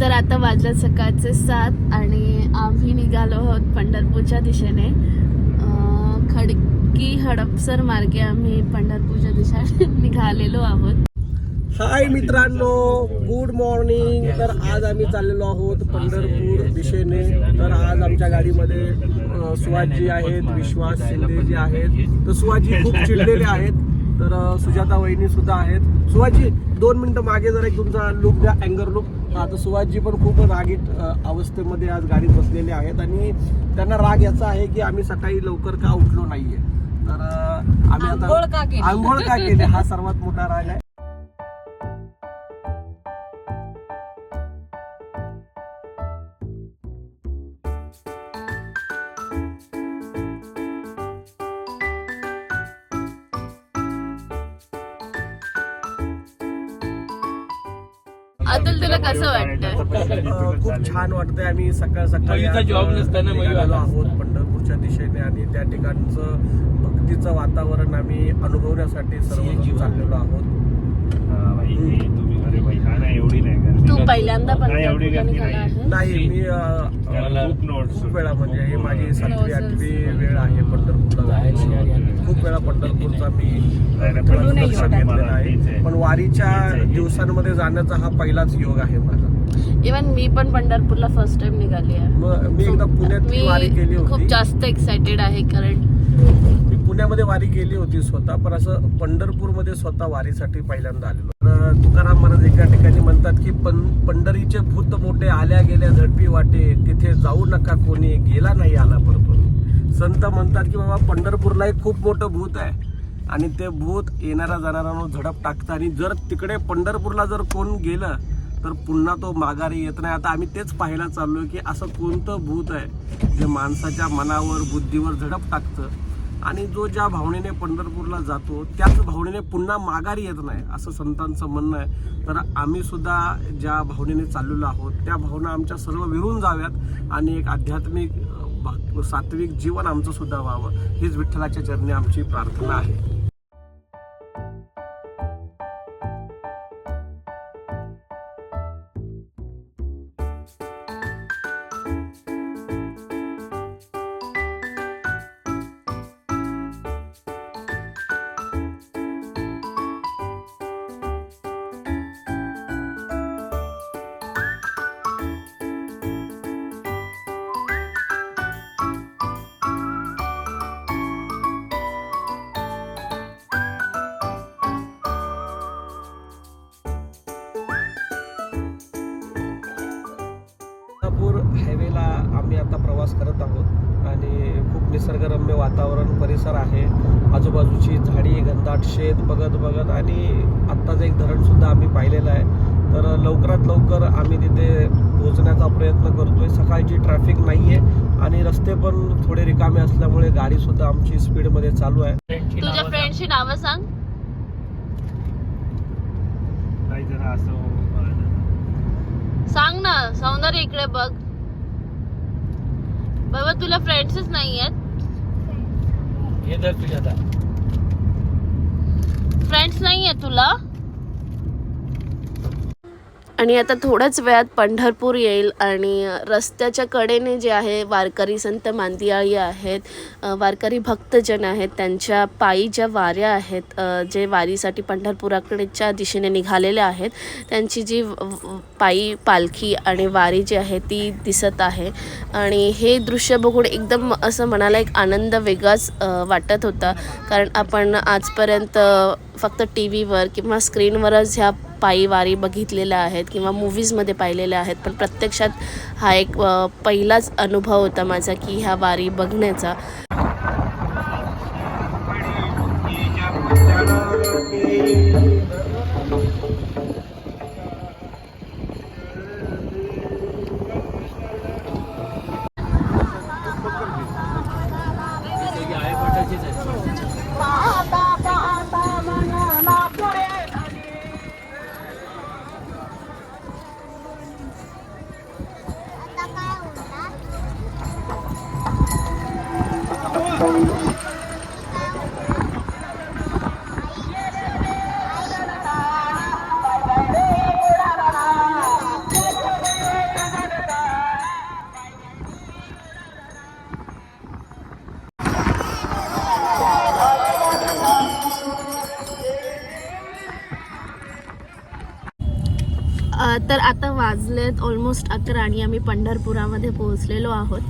तर आता वाजल्या सकाळचे सात आणि आम्ही निघालो आहोत पंढरपूरच्या दिशेने. खडकी हडपसर मार्गे आम्ही पंढरपूरच्या दिशेने निघालेलो आहोत. हाय मित्रांनो गुड मॉर्निंग तर आज आम्ही चाललेलो आहोत पंढरपूर दिशेने. तर आज आमच्या गाडीमध्ये सुवाजी सुहासजी आहेत विश्वास शिंदेजी आहेत. तर सुहासजी खूप चिडलेले आहेत. तर सुजाता वहिनी सुद्धा आहेत. सुहासजी दोन मिनिटं मागे जर एक तुमचा लुक द्या अँगर लुक हा तर सुहासजी पण खूप रागीट अवस्थेमध्ये आज गाडीत बसलेले आहेत आणि त्यांना राग याचा आहे की आम्ही सकाळी लवकर का उठलो नाहीये. तर आम्ही आंघोळ का केली? आता आंघोळ का केली? हा सर्वात मोठा राग आहे. अतुल तुला कसं वाटतं खूप छान वाटतंय. आम्ही सकाळ सकाळी अ, नसताना निघालो. आहोत पंढरपूरच्या दिशेने आणि त्या ठिकाणचं भक्तीचं वातावरण आम्ही अनुभवण्यासाठी सर्वजण चाललेलो आहोत. पहिल्यांदा नाही, एवढी पंढरपूरला गर्दी निघाला नाही. आहे नाही मी अ, खूप वेळा म्हणजे ही माझी सातवी. आठवी वेळ आहे पंढरपूरला जायची खूप वेळा पंढरपूरचा मी दर्शन. घेतलेलं तेच आहे. पण वारीच्या दिवसांमध्ये जाण्याचा हा पहिलाच योग आहे माझा इवन मी पण पंढरपूरला फर्स्ट टाइम निघाली आहे मग मी एकदा पुण्यात वारी केली मी खूप होती जास्त एक्साइटेड आहे कारण मी पुण्यामध्ये वारी केली होती स्वतः पण असं पंढरपूरमध्ये स्वतः वारीसाठी पहिल्यांदा आलेलो तुकाराम महाराज एका ठिकाणी म्हणतात की पं पंढरीचे भूत मोठे आल्या गेल्या झडपी वाटे तिथे जाऊ नका कोणी गेला नाही आला परतून. संत म्हणतात की बाबा पंढरपूरला एक खूप मोठं भूत आहे. आणि ते भूत येणाऱ्या जाणाऱ्यांवर झडप टाकतं आणि जर तिकडे पंढरपूरला जर कोण गेलं तर पुन्हा तो माघारी येत नाही. आता आम्ही तेच पाहायला चाललो की असं कोणतं भूत आहे जे माणसाच्या मनावर बुद्धीवर झडप टाकतं? आणि जो ज्या भावनेने पंढरपूरला जातो त्याच भावनेने पुन्हा माघारी येत नाही असं संतांचं म्हणणं आहे. तर आम्ही सुद्धा ज्या भावनेने चाललेलो आहोत त्या भावना आमच्या सर्व विरून जाव्यात आणि एक आध्यात्मिक सात्विक जीवन आमचं सुद्धा व्हावं हीच विठ्ठलाच्या चरणी आमची प्रार्थना आहे. प्रवास करत आहोत. आणि खूप निसर्गरम्य वातावरण परिसर आहे. आजूबाजूची झाडी घनदाट शेत बघत बघत आणि आत्ताच एक धरणसुद्धा आम्ही पाहिलेलं आहे. तर लवकरात लवकर आम्ही तिथे पोहोचण्याचा प्रयत्न करतोय. सकाळची ट्रॅफिक नाही आहे आणि रस्ते पण थोडे रिकामे असल्यामुळे गाडीसुद्धा आमची स्पीडमध्ये चालू आहे. तुझ्या फ्रेंडची नावं सांग. सांग ना सौंदर्य इकडे बघ. बाबा तुला फ्रेंड्सच नाही आहेत. फ्रेंड्स नाही आहे तुला आणि आता थोड्याच वेळात पंढरपूर येईल आणि रस्त्याच्या कडेने जे आहे वारकरी संत मांदियाळी आहेत वारकरी भक्तजन आहेत त्यांच्या पायी ज्या वाऱ्या आहेत जे वारीसाठी पंढरपुराकडेच्या दिशेने निघालेल्या आहेत त्यांची जी व- पायी पालखी आणि वारी जी आहे ती दिसत आहे. आणि हे दृश्य बघून एकदम असं मनाला एक आनंद वेगळाच वाटत होता. कारण आपण आजपर्यंत फक्त टी व्हीवर किंवा स्क्रीनवरच ह्या पायी वारी बघितलेल्या आहेत किंवा मूवीजमध्ये पाहिलेल्या आहेत पण प्रत्यक्षात हा एक पहिलाच अनुभव होता माझा की ह्या वारी बघण्याचा. ऑलमोस्ट अकरा आणि आम्ही पंढरपुरामध्ये पोहोचलेलो आहोत.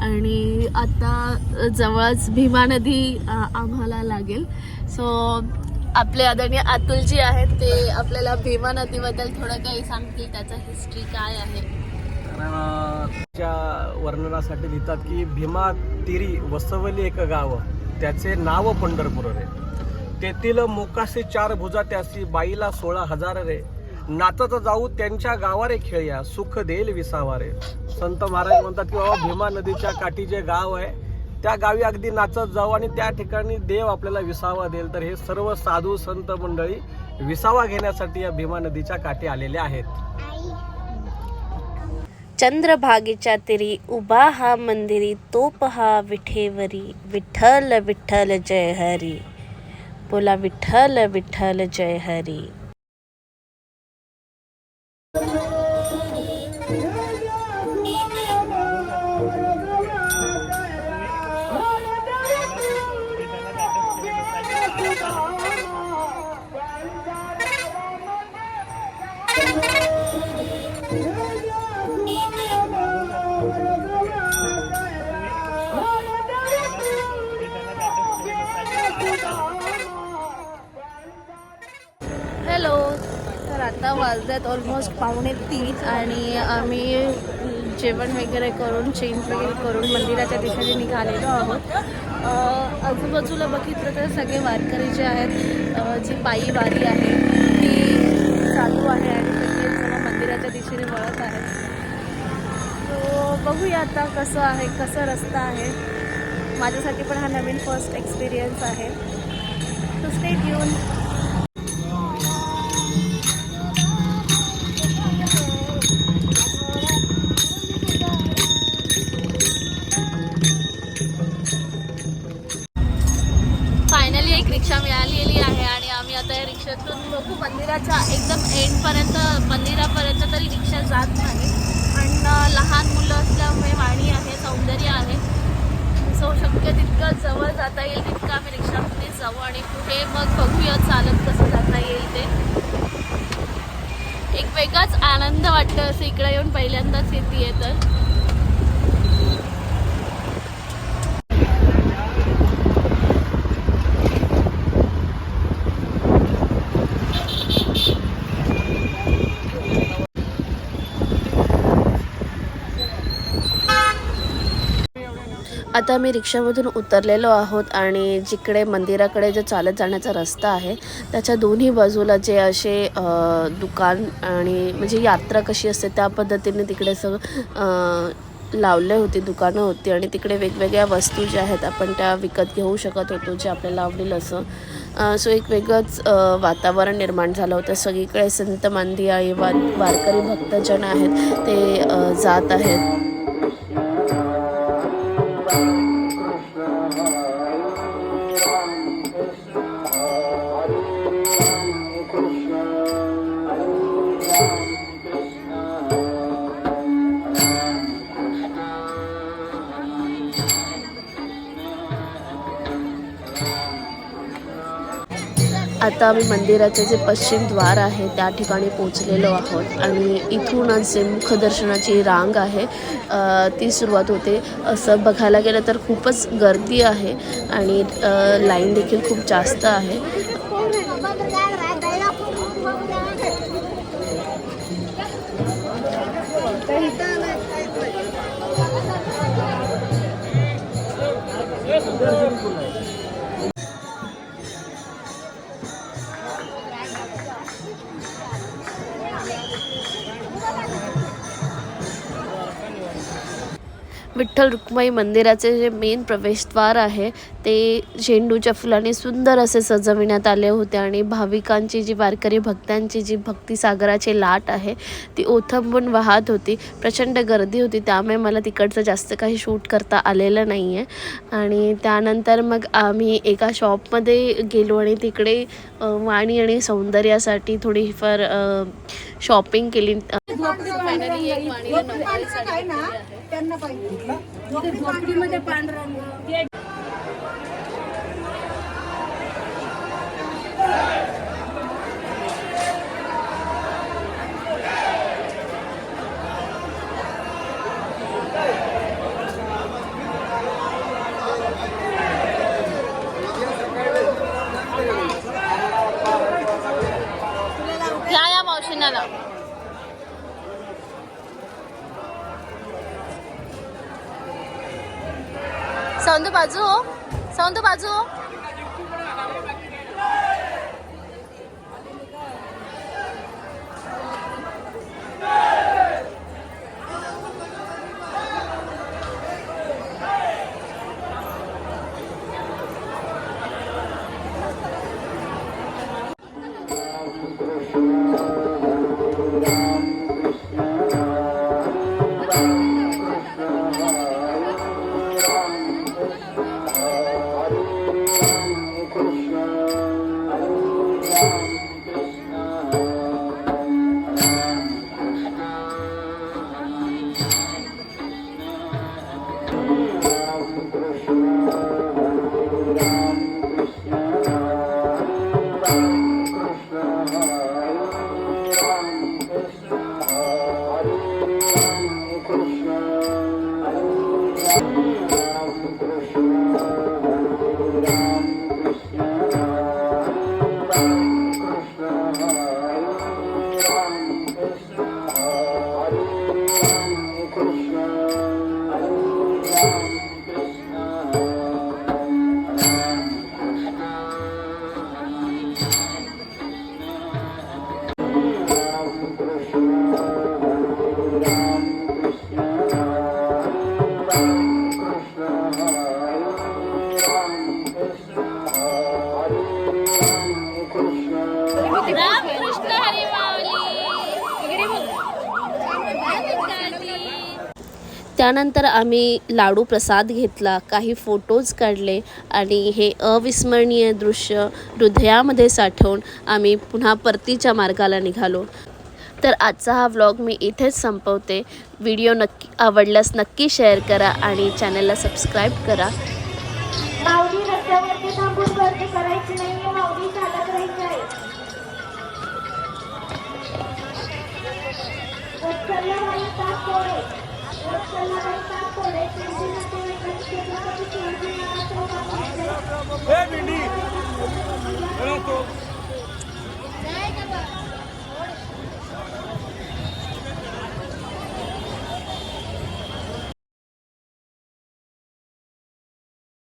आणि आता जवळच भीमा नदी आम्हाला लागेल. सो आपले आदरणीय अतुलजी आहेत ते आपल्याला भीमा नदीबद्दल थोडं काही सांगतील त्याचा हिस्ट्री काय आहे? वर्णनासाठी लिहितात की भीमा तिरी वसवली एक गाव. त्याचे नाव पंढरपूर रे. तेथील मोकाशी चार भुजा त्यासी बाईला सोळा हजार रे. नाचत जाऊ त्यांच्या गावारे खेळया सुख देईल विसावारे. संत महाराज म्हणतात की बाबा भीमा नदीच्या काठी जे गाव आहे त्या गावी अगदी नाचत जाऊ आणि त्या ठिकाणी देव आपल्याला विसावा देईल. तर हे सर्व साधू संत मंडळी विसावा घेण्यासाठी या भीमा नदीच्या काठी आलेले आहेत. चंद्रभागेच्या तिरी उभा हा मंदिरी तो पहा विठेवरी. विठ्ठल विठ्ठल जय हरी. बोला विठ्ठल विठ्ठल जय हरी. आत्ता आता वाजल्यात ऑलमोस्ट पावणे तीन आणि आम्ही जेवण वगैरे करून चेंज वगैरे करून मंदिराच्या दिशेने निघालेलो आहोत. आजूबाजूला बघितलं तर सगळे वारकरी जे आहेत जी पायी वारी आहे ती चालू आहे आणि सगळे मंदिराच्या दिशेने वळत आहेत. सो बघूया आता कसं आहे कसं रस्ता आहे. माझ्यासाठी पण हा नवीन फर्स्ट एक्सपिरियन्स आहे. तू स्टेट येऊन फायनली एक रिक्षा मिळालेली आहे आणि आम्ही आता या रिक्षातून बघू मंदिराच्या एकदम एंडपर्यंत मंदिरापर्यंत तरी रिक्षा जात नाही. पण लहान मुलं असल्यामुळे वाणी आहे सौंदर्य आहे. सो शक्य तितकं जवळ जाता येईल तितकं आम्ही रिक्षामध्ये जाऊ आणि पुढे मग बघूया चालत कसं जाता येईल ते. एक वेगळाच आनंद वाटतो असं इकडे येऊन पहिल्यांदाच येते तर. आता मी रिक्षामधून उतरलेलो आहोत आणि जिकडे मंदिराकडे जो चालत जाण्याचा रस्ता आहे त्याच्या दोन्ही बाजूला जे असे दुकान आणि म्हणजे यात्रा कशी असते त्या पद्धतीने तिकडे सगळं लावले होते दुकानं होती आणि तिकडे वेगवेगळ्या वस्तू ज्या आहेत आपण त्या विकत घेऊ शकत होतो जे आपल्याला आवडेल असं. सो एक वेगळंच वातावरण निर्माण झालं होतं. सगळीकडे संत मांदी आई वा वारकरी भक्तजन आहेत ते जात आहेत. आम्ही मंदिराचे जे पश्चिम द्वार आहे त्या ठिकाणी पोचलेलो आहोत. आणि इथूनच जे मुखदर्शनाची रांग आहे. ती सुरुवात होते. असं बघायला गेलं तर खूपच गर्दी आहे आणि लाईन देखील खूप जास्त आहे. विठ्ठल रुक्माई मंदिराचे जे मेन प्रवेशद्वार आहे ते झेंडूच्या फुलाने सुंदर असे सजविण्यात आले होते आणि भाविकांची जी वारकरी भक्तांची जी भक्तिसागराची लाट आहे ती ओथंबून वाहत होती. प्रचंड गर्दी होती त्यामुळे मला तिकडचं जास्त काही शूट करता आलेलं नाही आहे आणि त्यानंतर मग आम्ही एका शॉपमध्ये गेलो आणि तिकडे वाणी आणि सौंदर्यासाठी थोडीफार शॉपिंग केली. फायनली एक वाणीला घेतलेली आहे. झोपडीमध्ये पांढरा रंग सौंद बाजू हो. सौंद बाजू हो. 我这个是。त्यानंतर आम्ही लाडू प्रसाद घेतला काही फोटोज काढले आणि हे अविस्मरणीय दृश्य हृदयामध्ये साठवून आम्ही पुन्हा परतीच्या मार्गाला निघालो. तर आजचा हा व्लॉग मी इथेच संपवते. व्हिडिओ नक्की आवडल्यास नक्की शेअर करा आणि चॅनलला सबस्क्राईब करा. करायची नाहीये माऊली चालत राहायची